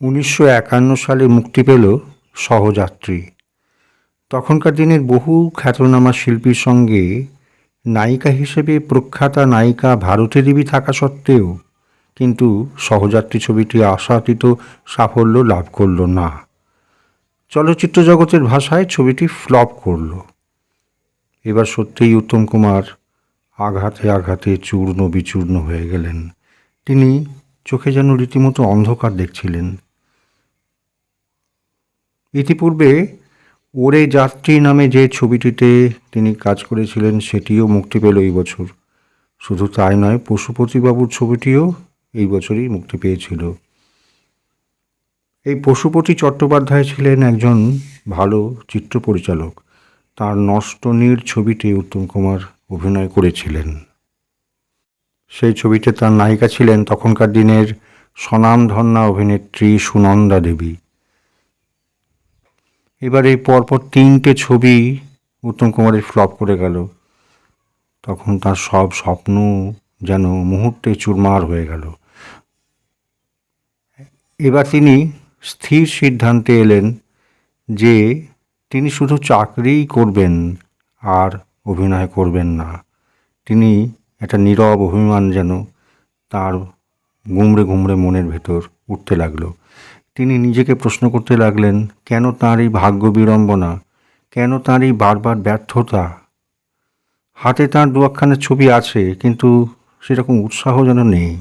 উনিশশো একান্ন সালে মুক্তি পেল সহযাত্রী। তখনকার দিনের বহু খ্যাতনামা শিল্পীর সঙ্গে নায়িকা হিসেবে প্রখ্যাতা নায়িকা ভারতী দেবী থাকা সত্ত্বেও কিন্তু সহযাত্রী ছবিটি আশাতীত সাফল্য লাভ করল না। চলচ্চিত্র জগতের ভাষায় ছবিটি ফ্লপ করল। এবার সত্যিই উত্তম কুমার আঘাতে আঘাতে চূর্ণ বিচূর্ণ হয়ে গেলেন। তিনি চোখে যেন রীতিমতো অন্ধকার দেখছিলেন। ইতিপূর্বে ওরে যাত্রী নামে যে ছবিটিতে তিনি কাজ করেছিলেন, সেটিও মুক্তি পেল এই বছর। শুধু তাই নয়, পশুপতিবাবুর ছবিটিও এই বছরই মুক্তি পেয়েছিল। এই পশুপতি চট্টোপাধ্যায় ছিলেন একজন ভালো চিত্র পরিচালক তার নষ্ট নীড় ছবিতে উত্তম কুমার অভিনয় করেছিলেন। সেই ছবিতে তার নায়িকা ছিলেন তখনকার দিনের স্বনামধন্যা অভিনেত্রী সুনন্দা দেবী। এবার এই পরপর তিনটে ছবি উত্তম কুমারের ফ্লপ করে গেল। তখন তার সব স্বপ্ন যেন মুহূর্তে চুরমার হয়ে গেল। এবার তিনি স্থির সিদ্ধান্তে এলেন যে তিনি শুধু চাকরিই করবেন আর অভিনয় করবেন না। তিনি একটা নীরব অভিমান যেন তার গুমড়ে গুমড়ে মনের ভেতর উঠতে লাগল। তিনি নিজেকে প্রশ্ন করতে লাগলেন, কেন তাঁর এই ভাগ্য বিড়ম্বনা? কেন তাঁর এই বারবার ব্যর্থতা? হাতে তাঁর দু একখানা ছবি আছে, কিন্তু সেরকম উৎসাহ যেন নেই।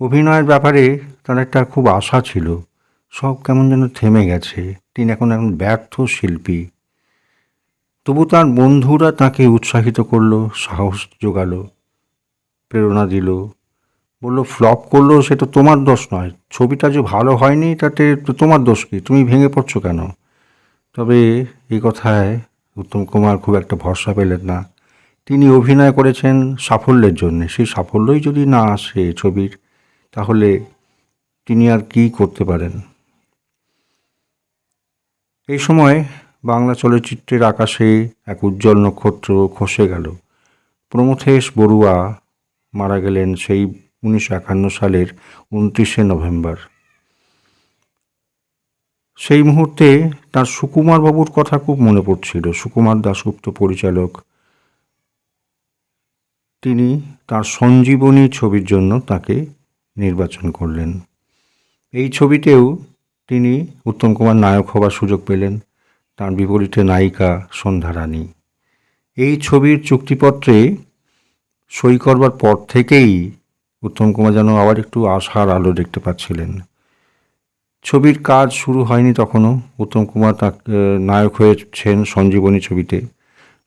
অভিনয়ের ব্যাপারে তার একটা খুব আশা ছিল। সব কেমন যেন থেমে গেছে। তিনি এখন এখন ব্যর্থ শিল্পী। তবু তার বন্ধুরা তাকে উৎসাহিত করল, সাহস জোগালো, প্রেরণা দিল। বলল ফ্লপ করল, সেটা তোমার দোষ নয়। ছবিটা যে ভালো হয়নি, তাতে তোমার দোষ কি? তুমি ভেঙে পড়ছো কেন? তবে এই কথায় উত্তম কুমার খুব একটা ভরসা পেলেন না। তিনি অভিনয় করেছেন সাফল্যের জন্য। সেই সাফল্যই যদি না আসে ছবির, তাহলে তিনি আর কি করতে পারেন? এই সময় বাংলা চলচ্চিত্রের আকাশে এক উজ্জ্বল নক্ষত্র খসে গেল। প্রমথেশ বড়ুয়া মারা গেলেন সেই উনিশশো একান্ন সালের উনত্রিশে নভেম্বর। সেই মুহূর্তে তার সুকুমার বাবুর কথা খুব মনে পড়ছিল। সুকুমার দাশগুপ্ত পরিচালক। তিনি তার সঞ্জীবনী ছবির জন্য তাকে নির্বাচন করলেন। এই ছবিতেও তিনি উত্তম কুমার নায়ক হবার সুযোগ পেলেন। তার বিপরীতে নায়িকা সন্ধ্যা রানী। এই ছবির চুক্তিপত্রে সই করবার পর থেকেই উত্তম কুমার যেন আবার একটু আশার আলো দেখতে পাচ্ছিলেন। ছবির কাজ শুরু হয়নি তখনও। উত্তম কুমার তাকে নায়ক হয়েছেন সঞ্জীবনী ছবিতে।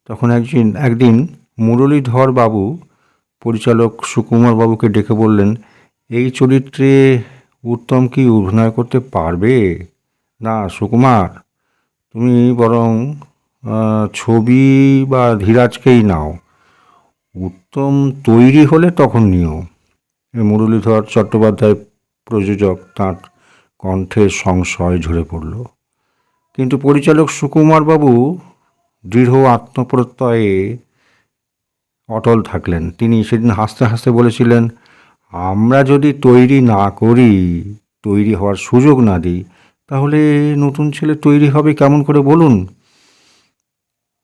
তখন একদিন একদিন মুরলীধর বাবু পরিচালক সুকুমার বাবুকে ডেকে বললেন, এই চরিত্রে উত্তম কি অভিনয় করতে পারবে? না, সুকুমার, তুমি বরং ছবি বা ধীরাজকেই নাও। উত্তম তৈরি হলে তখন নিও। মুরলীধর চট্টোপাধ্যায় প্রযোজক তাঁর কণ্ঠে সংশয় ঝরে পড়ল। কিন্তু পরিচালক সুকুমার বাবু দৃঢ় আত্মপ্রত্যয়ে অটল থাকলেন। তিনি সেদিন হাসতে হাসতে বলেছিলেন, আমরা যদি তৈরি না করি, তৈরি হওয়ার সুযোগ না দিই, তাহলে নতুন ছেলে তৈরি হবে কেমন করে বলুন?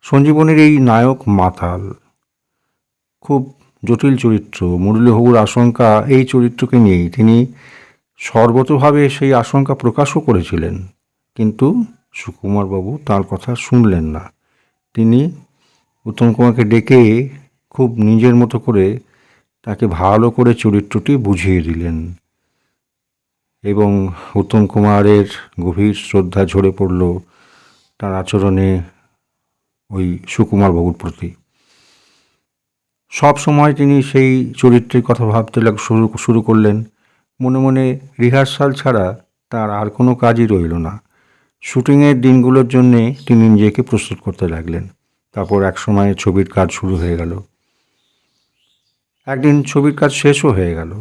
সঞ্জীবনের এই নায়ক মাতাল খুব জটিল চরিত্র, মুরলীবাবুর আশঙ্কা, এই চরিত্রকে নিয়েই তিনি সর্বতভাবে সেই আশঙ্কা প্রকাশও করেছিলেন। কিন্তু সুকুমারবাবু তার কথা শুনলেন না। তিনি উত্তম কুমারকে ডেকে খুব নিজের মতো করে তাকে ভালো করে চরিত্রটি বুঝিয়ে দিলেন এবং উত্তম কুমারের গভীর শ্রদ্ধা ঝরে পড়ল তার আচরণে ওই সুকুমারবাবুর প্রতি। সব সময় তিনি সেই চরিত্রের কথা ভাবতে লাগ, শুরু শুরু করলেন। মনে মনে রিহার্সাল ছাড়া তার আর কোনো কাজই রইল না। শুটিংয়ের দিনগুলোর জন্যে তিনি নিজেকে প্রস্তুত করতে লাগলেন। তারপর এক সময় ছবির কাজ শুরু হয়ে গেল। একদিন ছবির কাজ শেষও হয়ে গেল।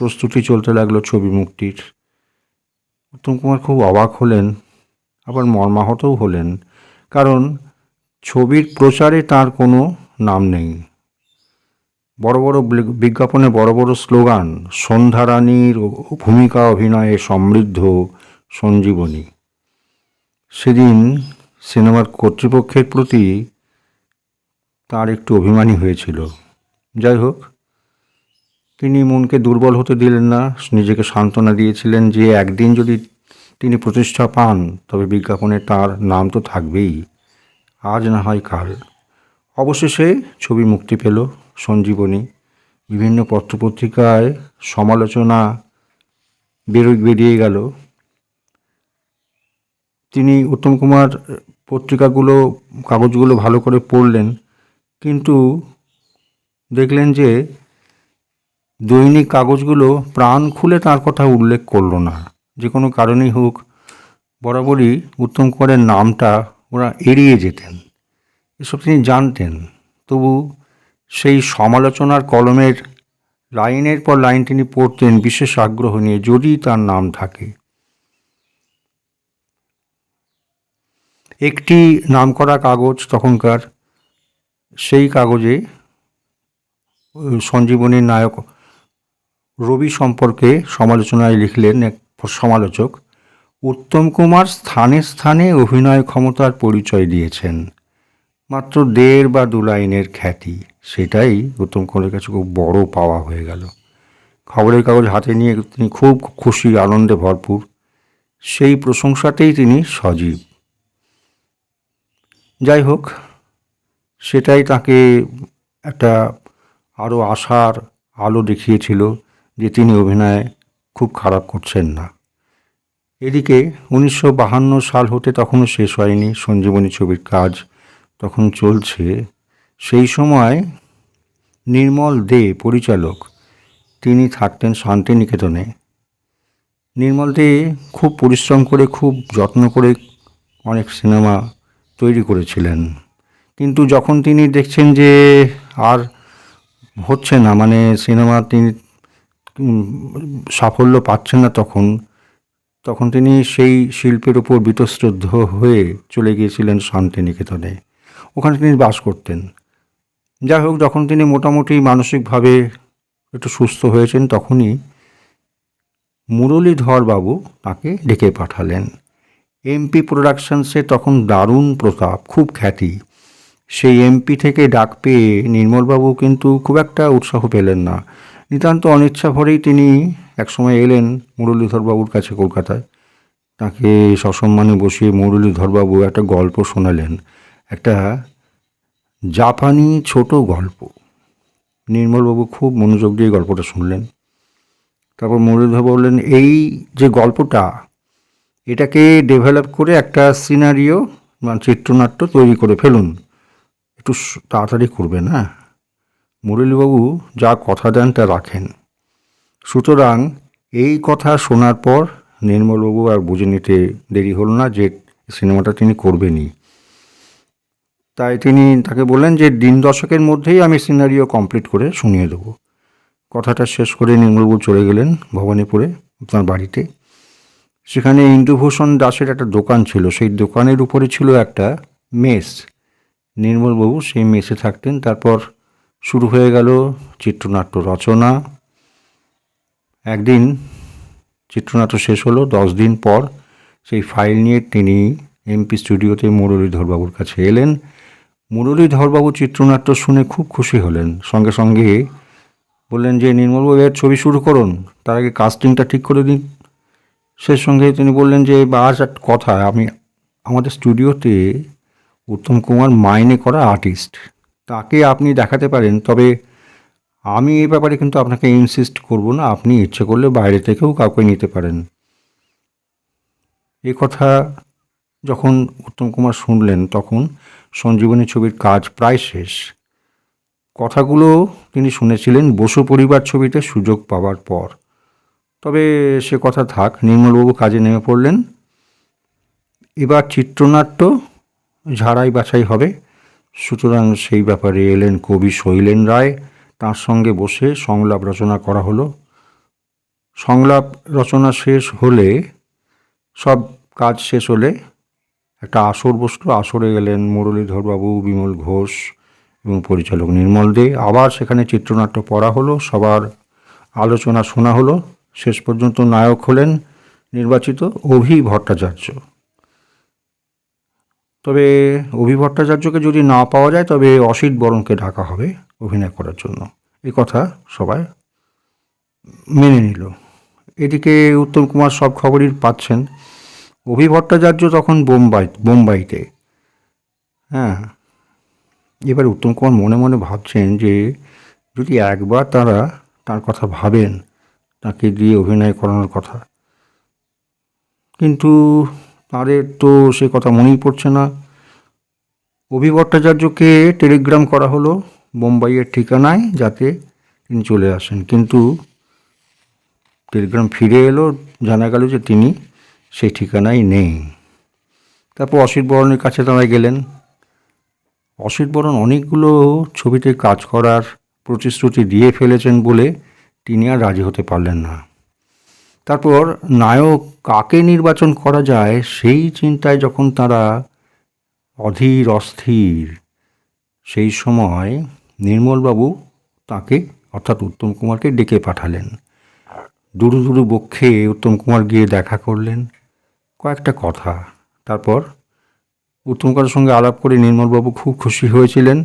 প্রস্তুতি চলতে লাগল ছবি মুক্তির। উত্তম কুমার খুব অবাক হলেন, আবার মর্মাহতও হলেন, কারণ ছবির প্রচারে তার কোনো নাম নেই। বড় বড় বিজ্ঞাপনে বড় বড় স্লোগান সন্ধ্যারানীর ভূমিকা অভিনয়ে সমৃদ্ধ সঞ্জীবনী। সেদিন সিনেমার কর্তৃপক্ষের প্রতি তার একটু অভিমানী হয়েছিল। যাই হোক, তিনি মনকে দুর্বল হতে দিলেন না, নিজেকে সান্ত্বনা দিয়েছিলেন যে একদিন যদি তিনি প্রতিষ্ঠা পান, তবে বিজ্ঞাপনে তার নাম তো থাকবেই। আজ না হয় কাল। অবশেষে ছবি মুক্তি পেল। সঞ্জীবনী, বিভিন্ন পত্রপত্রিকায় সমালোচনা বেরো বেরিয়ে গেল। তিনি উত্তম কুমার পত্রিকাগুলো, কাগজগুলো ভালো করে পড়লেন, কিন্তু দেখলেন যে দৈনিক কাগজগুলো প্রাণ খুলে তার কথা উল্লেখ করল না। যে কোনো কারণেই হোক, বরাবরই উত্তম কুমারের নামটা ওরা এড়িয়ে যেতেন। এসব তিনি জানতেন, তবু সেই সমালোচনার কলমের লাইনের পর লাইন তিনি পড়তেন বিশেষ আগ্রহ নিয়ে, যদি তার নাম থাকে। একটি নামকরা কাগজ তখনকার, সেই কাগজে সঞ্জীবনীর নায়ক রবি সম্পর্কে সমালোচনায় লিখলেন এক সমালোচক, উত্তম কুমার স্থানে স্থানে অভিনয় ক্ষমতার পরিচয় দিয়েছেন। মাত্র দেড় বা দু লাইনের খ্যাতি। সেটাই গৌতম কুমারের কাছে খুব বড় পাওয়া হয়ে গেল। খবরের কাগজ হাতে নিয়ে তিনি খুব খুশি, আনন্দে ভরপুর। সেই প্রশংসাতেই তিনি সজীব। যাই হোক, সেটাই তাকে একটা আরও আশার আলো দেখিয়েছিল যে তিনি অভিনয় খুব খারাপ করছেন না। এদিকে উনিশশো সাল হতে তখনও শেষ হয়নি সঞ্জীবনী ছবির কাজ। তখন চলছে সেই সময় নির্মল দে পরিচালক, তিনি থাকতেন শান্তিনিকেতনে। নির্মল দে খুব পরিশ্রম করে, খুব যত্ন করে অনেক সিনেমা তৈরি করেছিলেন। কিন্তু যখন তিনি দেখছেন যে আর হচ্ছে না মানে সিনেমা তিনি সাফল্য পাচ্ছেন না তখন তখন তিনি সেই শিল্পের উপর বীতশ্রদ্ধ হয়ে চলে গিয়েছিলেন শান্তিনিকেতনে। ওখানে তিনি বাস করতেন। যাই হোক, যখন তিনি মোটামুটি মানসিকভাবে একটু সুস্থ হয়েছেন, তখনই মুরলীধর বাবু তাকে ডেকে পাঠালেন। এমপি প্রোডাকশনসে তখন দারুণ প্রতাপ, খুব খ্যাতি। সেই এমপি থেকে ডাক পেয়ে নির্মলবাবু কিন্তু খুব একটা উৎসাহ পেলেন না। নিতান্ত অনিচ্ছা ভরেই তিনি একসময় এলেন মুরলীধরবাবুর কাছে কলকাতায়। তাকে সসম্মানে বসিয়ে মুরলীধরবাবু একটা গল্প শোনালেন। একটা জাপানি ছোট গল্প। নির্মলবাবু খুব মনোযোগ দিয়ে গল্পটা শুনলেন। তারপর মুরলীধর বললেন, এই যে গল্পটা, এটাকে ডেভেলপ করে একটা সিনারিও মানে চিত্রনাট্য তৈরি করে ফেলুন। একটু তাড়াতাড়ি করবে না মুরলীবাবু যা কথা দেন তা রাখেন। সুতরাং এই কথা শোনার পর নির্মলবাবু আর বুঝে নিতে দেরি হলো না যে সিনেমাটা তিনি করবেনই। তাই তিনি তাকে বললেন যে দিন দশকের মধ্যেই আমি সিনারিও কমপ্লিট করে শুনিয়ে দেবো। কথাটা শেষ করে নির্মলবাবু চলে গেলেন ভবানীপুরে তার বাড়িতে। সেখানে ইন্দুভূষণ দাসের একটা দোকান ছিল, সেই দোকানের উপরে ছিল একটা মেস। নির্মলবাবু সেই মেসে থাকতেন। তারপর শুরু হয়ে গেল চিত্রনাট্য রচনা। একদিন চিত্রনাট্য শেষ হলো, দশ দিন পর সেই ফাইল নিয়ে তিনি এমপি স্টুডিওতে মুরলীধরবাবুর কাছে এলেন। মুরলীধরবাবু চিত্রনাট্য শুনে খুব খুশি হলেন। সঙ্গে সঙ্গে বললেন যে নির্মলবাবু এর ছবি শুরু করুন। তার আগে কাস্টিংটা ঠিক করে দিন। সে সঙ্গে তিনি বললেন যে, বা আজ একটা কথা, আমি আমাদের স্টুডিওতে উত্তম কুমার মাইনে করা আর্টিস্ট তাকে আপনি দেখাতে পারেন, তবে আমি এই ব্যাপারে কিন্তু আপনাকে ইনসিস্ট করব না। আপনি ইচ্ছে করলে বাইরে থেকেও কাউকে নিতে পারেন। এই কথা যখন উত্তম কুমার শুনলেন, তখন সঞ্জীবনী ছবির কাজ প্রায় শেষ। কথাগুলো তিনি শুনেছিলেন বসু পরিবার ছবিতে সুযোগ পাওয়ার পর। তবে সে কথা থাক, নির্মলবাবু কাজে নেমে পড়লেন। এবার চিত্রনাট্য ঝাড়াই বাছাই হবে। সুতরাং সেই ব্যাপারে এলেন কবি শৈলেন রায়। তার সঙ্গে বসে সংলাপ রচনা করা হলো। সংলাপ রচনা শেষ হলে, সব কাজ শেষ হলে একটা আসর বসল, আসরে গেলেন মুরলীধরবাবু, বিমল ঘোষ এবং পরিচালক নির্মল দে। আবার সেখানে চিত্রনাট্য পড়া হলো, সবার আলোচনা শোনা হলো। শেষ পর্যন্ত নায়ক হলেন নির্বাচিত অভি ভট্টাচার্য। তবে অভি ভট্টাচার্যকে যদি না পাওয়া যায়, তবে অসিত বরণকে ডাকা হবে অভিনয় করার জন্য। এই কথা সবাই মেনে নিল। এদিকে উত্তম কুমার সব খবরই পাচ্ছেন। অভি ভট্টাচার্য তখন বোম্বাই, বোম্বাইতে। হ্যাঁ। এবার উত্তম কুমার মনে মনে ভাবছেন যে, যদি একবার তারা তার কথা ভাবেন, তাকে দিয়ে অভিনয় করানোর কথা। কিন্তু তাদের তো সে কথা মনেই পড়ছে না। অভি ভট্টাচার্যকে টেলিগ্রাম করা হলো বোম্বাইয়ের ঠিকানায় যাতে তিনি চলে আসেন। কিন্তু টেলিগ্রাম ফিরে এলো, জানা গেল যে তিনি সেই ঠিকানায় নেই। তারপর অসিত বরণের কাছে তারা গেলেন। অসিত বরণ অনেকগুলো ছবিতে কাজ করার প্রতিশ্রুতি দিয়ে ফেলেছেন বলে তিনি আর রাজি হতে পারলেন না। তারপর নায়ক কাকে নির্বাচন করা যায় সেই চিন্তায় যখন তারা অধীর অস্থির, সেই সময় নির্মলবাবু তাকে, অর্থাৎ উত্তম কুমারকে ডেকে পাঠালেন। দুরু দুরু বক্ষে উত্তম কুমার গিয়ে দেখা করলেন। কয়েকটা কথা। তারপর উত্তম কুমারের সঙ্গে আলাপ করে নির্মলবাবু খুব খুশি হয়েছিলেন।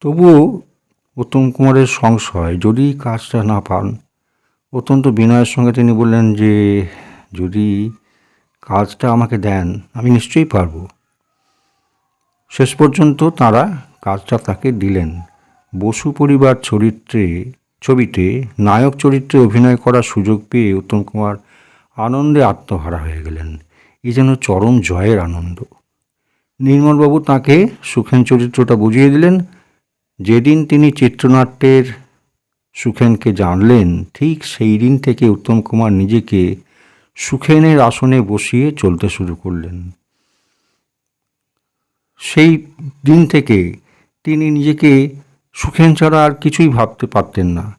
তবুও উত্তম কুমারের সংশয়, যদি কাজটা না পান, অত্যন্ত বিনয়ের সঙ্গে তিনি বললেন যে, যদি কাজটা আমাকে দেন, আমি নিশ্চয়ই পারব। শেষ পর্যন্ত তারা কাজটা তাকে দিলেন। বসু পরিবার চরিত্রে, ছবিতে নায়ক চরিত্রে অভিনয় করার সুযোগ পেয়ে উত্তম কুমার আনন্দে আত্মহারা হয়ে গেলেন। এই যেন চরম জয়ের আনন্দ। নির্মলবাবু তাকে সুখেন চরিত্রটা বুঝিয়ে দিলেন। যেদিন তিনি চিত্রনাট্যের সুখেনকে জানলেন, ঠিক সেই দিন থেকে উত্তম কুমার নিজেকে সুখেনের আসনে বসিয়ে চলতে শুরু করলেন। সেই দিন থেকে তিনি নিজেকে সুখেন ছাড়া আর কিছুই ভাবতে পারতেন না।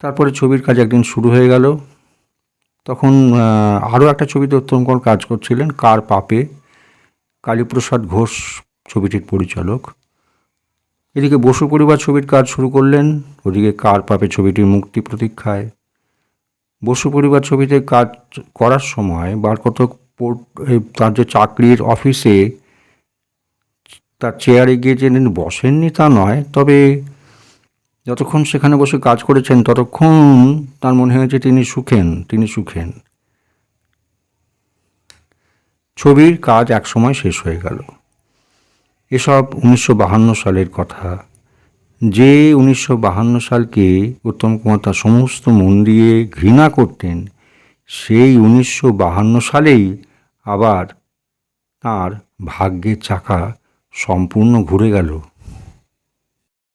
তারপরে ছবির কাজ একদিন শুরু হয়ে গেল। তখন আরও একটা ছবিতে কুমার কাজ করছিলেন, কার পাপে? কালীপ্রসাদ ঘোষ ছবিটির পরিচালক। এদিকে বসু পরিবার ছবির কাজ শুরু করলেন, ওদিকে কার পাপে ছবিটির মুক্তি প্রতীক্ষায়। বসু পরিবার ছবিতে কাজ করার সময় বার কত তার যে চাকরির অফিসে তার চেয়ারে গিয়ে যে বসেননি তা নয়, তবে যতক্ষণ সেখানে বসে কাজ করেছেন, ততক্ষণ তার মনে হয়েছে তিনি সুখেন তিনি সুখেন। ছবির কাজ একসময় শেষ হয়ে গেল। এসব উনিশশো সালের কথা। যে উনিশশো সালকে উত্তম কুমার তার সমস্ত মন দিয়ে ঘৃণা করতেন, সেই উনিশশো সালেই আবার তার ভাগ্যের চাকা সম্পূর্ণ ঘুরে গেল।